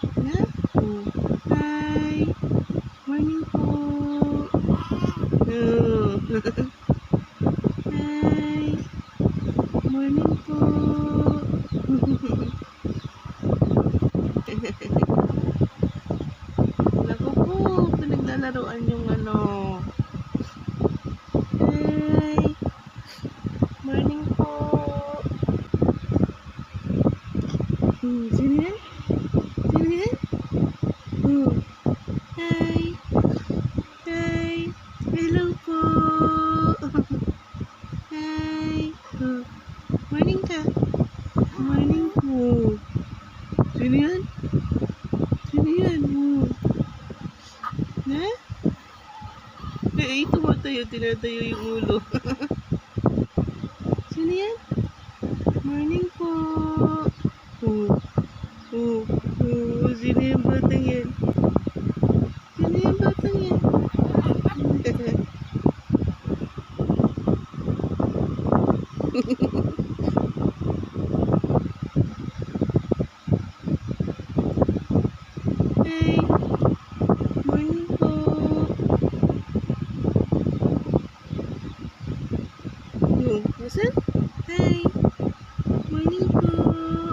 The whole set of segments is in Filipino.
Hi. Morning po. Hi. Morning po. Naku po, pinaglalaroan yung ano. Hi. Morning po. Hmm, sino yan? Sino yan? Hmm. Hi. Hi. Hello po. Hi. Oh. Morning ka. Morning po. Sino yan? Sino yan? Oh. Na? Eh, tumatayo, tinatayo yung ulo. Sino yan? Morning po. Oh. Oh. Oh. Sino yung batang yan? Sino yung batang yan? Hey. Morning po. Nasan? Hi. Morning po.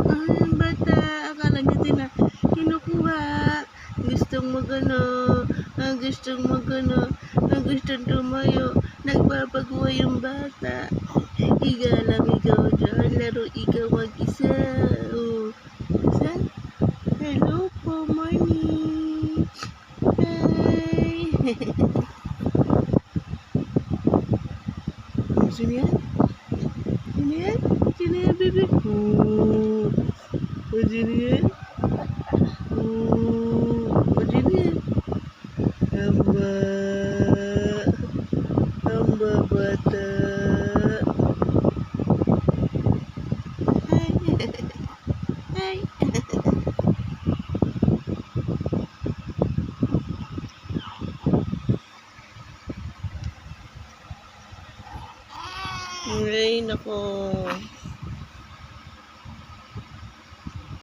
Ah, bata. Akala niya din na kinukuha. Gustong magano. Ah, gustong magano. Ah, gustong tumayo. Nagpapagawa yung bata. Iga lang ikaw dyan. Laro ikaw mag-isa. Oh. Hello po, morning. Hi. Oh, Sino yan? Sino yan? Sino yan, baby? Oh. Oh, sino yan? Oh. Oh, sino yan? Amba. Amba bata. Hi. Hi. Nako.